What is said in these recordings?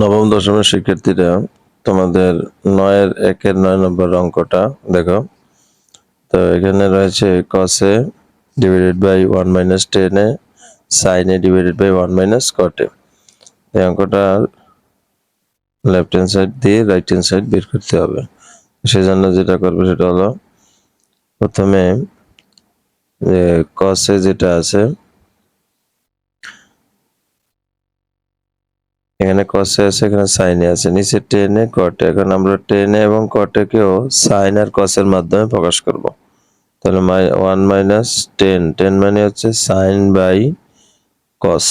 নবম দশমের শিক্ষার্থীরা তোমাদের নয়ের একের নয় নম্বর অঙ্কটা দেখো। তো এখানে রয়েছে কসে ডিভাইডেড বাই ওয়ান মাইনাস টেনে সাইনে ডিভাইডেড বাই ওয়ান মাইনাস কটে এই অঙ্কটা লেফট হ্যান্ড সাইড দিয়ে রাইট হ্যান্ড সাইড বের করতে হবে। সেজন্য যেটা করবে সেটা হলো প্রথমে কসে যেটা আছে এখানে কসে আছে, এখানে সাইনে আছে। নিচে টেনে কটে এখন আমরা টেনে এবং কটেকেও সাইন আর কসের মাধ্যমে প্রকাশ করব। তাহলে ওয়ান মাইনাস টেন টেন মানে হচ্ছে সাইন বাই কস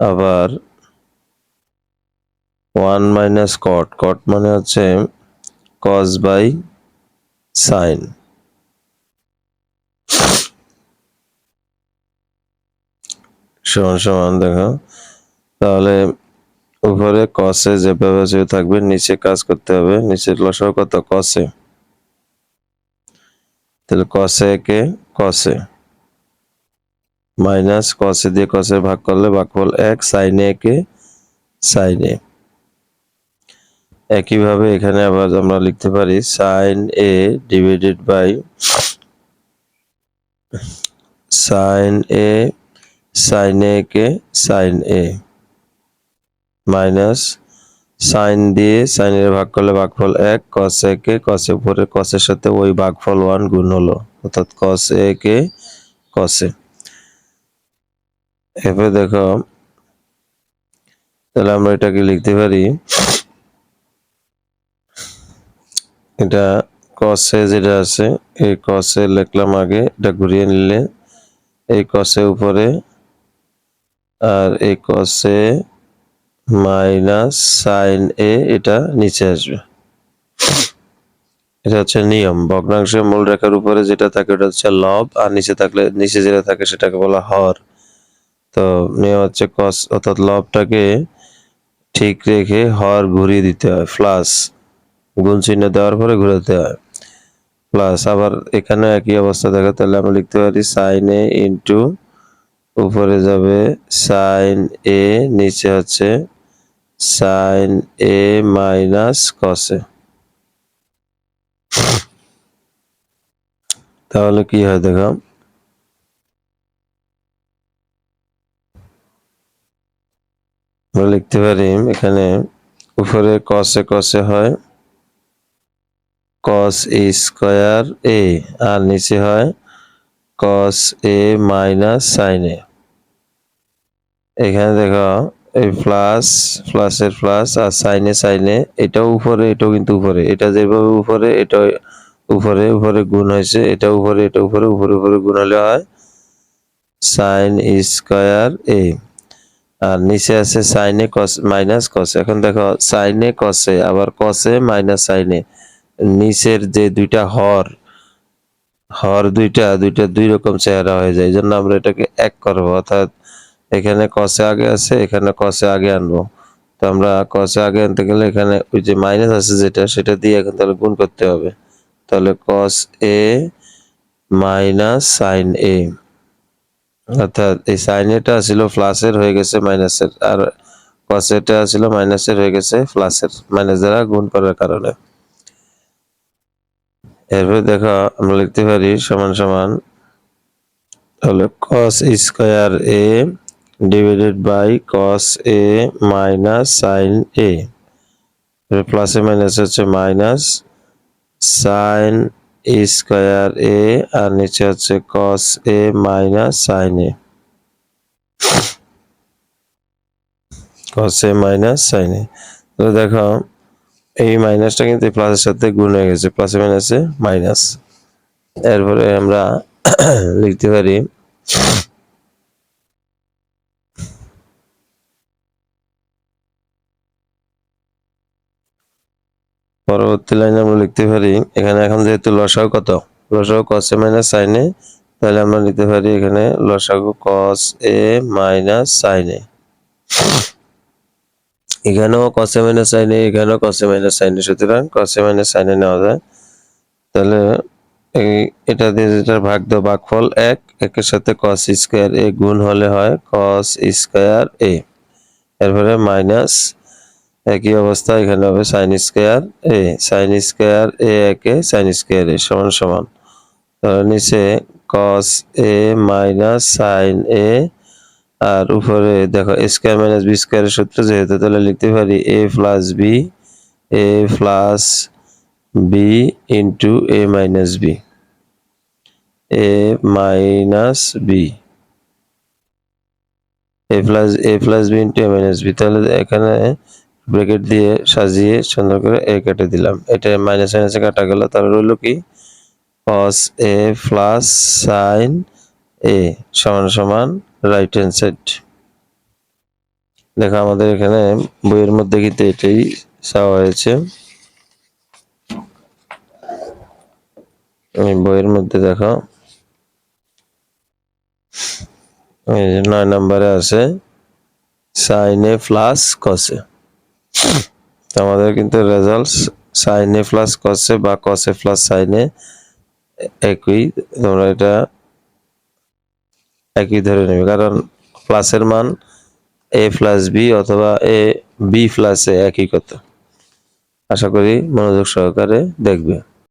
আবার ওয়ান মাইনাস কট কট মানে হচ্ছে কস বাই সাইন সমান সমান দেখো। তাহলে উপরে কসে যেভাবে যে থাকবে, নিচে কাজ করতে হবে। নিচের লসাও কত? কসে তাহলে কসে কে? কসে মাইনাস কসে দিয়ে কসে ভাগ করলে ভাগফল এক সাইনে কে? সাইনে একইভাবে এখানে আবার আমরা লিখতে পারি sine A divided by sine A sine A K sine A minus sine দিয়ে সাইনের ভাগ করলে ভাগফল এক কস এ কে কসে উপরে কসের সাথে ওই ভাগফল ওয়ান গুণ হলো, অর্থাৎ কস এ কে কসে এরপরে দেখো, তাহলে আমরা এটাকে লিখতে পারি, এটা কসে যেটা আছে, এই কসে লিখলাম আগে, এটা ঘুরিয়ে নিলে, এই কসে উপরে আর এই কসে মাইনাস সাইন এ এটা নিচে আসবে। এটা হচ্ছে নিয়ম। ভগ্নাংশের মূল রেখার উপরে যেটা থাকে, ওটা হচ্ছে লব, আর নিচে থাকলে, নিচে যেটা থাকে, সেটাকে বলা হর। তো নিয়ম হচ্ছে কস অর্থাৎ লবটাকে ঠিক রেখে হর ঘুরিয়ে দিতে হয় প্লাস গুণ চিহ্ন দেওয়ার পরে ঘুরাতে হয় প্লাস আবার এখানে একই অবস্থা দেখা, তাহলে আমরা লিখতে পারি সাইন এ ইন্টু উপরে যাবে সাইন এ নিচে হচ্ছে সাইন এ মাইনাস কসে তাহলে কি হয় দেখো? আমরা লিখতে পারি এখানে উপরে কসে কসে হয় কস এ স্কোয়ার এ আর নিচে হয় কস এ মাইনাস সাইন এ এখানে দেখো, এই প্লাস প্লাসের প্লাস আর সাইনে সাইনে এটাও উপরে, এটাও কিন্তু উপরে। এটা যেভাবে উপরে, এটা উপরে উপরে গুণ হয়েছে। এটা উপরে এটা উপরে উপরে উপরে গুণ হলে হয় সাইন স্কোয়ার এ আর নিচে আছে সাইনে কস মাইনাস কসে এখন দেখো সাইনে কসে আবার কসে মাইনাস সাইনে নিচের যে দুইটা হর হর দুইটা দুইটা দুই রকম চেহারা হয়ে যায়। এই জন্য আমরা এটাকে এক করব, অর্থাৎ এখানে কসে আগে আছে, এখানে কসে আগে আনব। তো আমরা কসে আগে আনতে গেলে এখানে ওই যে মাইনাস আছে যেটা, সেটা দিয়ে এখন তাহলে গুণ করতে হবে। তাহলে কস এ মাইনাস সাইন এ অর্থাৎ এই সাইন এটা ছিল প্লাসের হয়ে গেছে মাইনাসের আর কস এটা ছিল মাইনাসের হয়ে গেছে প্লাসের মাইনাস দ্বারা গুণ করার কারণে। এরপরে দেখো আমরা লিখতে পারি সমান সমান তাহলে cos square A divided by cos A minus sine A প্লাসে মাইনাস হচ্ছে মাইনাস সাইন স্কোয়ার এ আর নিচে হচ্ছে cos A minus sine A cos A minus sine A তো দেখো, এই মাইনাসটা কিন্তু প্লাসের সাথে গুণ হয়ে গেছে প্লাসে মাইনাসে মাইনাস এরপরে আমরা লিখতে পারি পরবর্তী লাইনে আমরা লিখতে পারি, এখানে এখন যেহেতু লসাগু কত? লসাগু কস এ মাইনাস সাইনে তাহলে আমরা লিখতে পারি এখানে লসাগু কস এ মাইনাস সাইনে এখানেও কসে মাইনাস সাইনে এখানেও কসে মাইনাস সাইনে সুতরাং কসে মাইনাস সাইনে নেওয়া যায়। তাহলে এটা দিয়ে যেটার ভাগ দাও ভাগফল এক, একের সাথে কস স্কোয়ার এ গুণ হলে হয় কস স্কোয়ার এ এরপরে মাইনাস একই অবস্থা, এখানে হবে sine square A sine square A একে সাইন স্কোয়ার এ সমান সমান। তাহলে নিচে কস এ মাইনাস সাইন এ আর উপরে দেখো স্কোয়ার মাইনাস বি স্কোয়ারের সূত্র যেহেতু, তাহলে লিখতে পারি A plus B A plus B into A minus B A minus B A plus A plus B into A minus B তাহলে এখানে ব্র্যাকেট দিয়ে সাজিয়ে সুন্দর করে এ কেটে দিলাম। এটা মাইনাস মাইনাসে কাটা গেল। তাহলে রইল কি? cos A plus sine A সমান সমান রাইট হ্যান্ড সাইড দেখো আমাদের এখানে বইয়ের মধ্যে কিন্তু এটাই চাওয়া হয়েছে। বইয়ের মধ্যে দেখো। নয় নম্বরে আছে। সাইন এ প্লাস কসে তো আমাদের কিন্তু রেজাল্ট সাইন এ প্লাস কসে বা কসে প্লাস সাইন এ একই। তোমরা এটা একই ধরে নেবে। কারণ প্লাসের মান এ প্লাস বি অথবা এ বি প্লাস এ একই কথা। আশা করি মনোযোগ সহকারে দেখবে।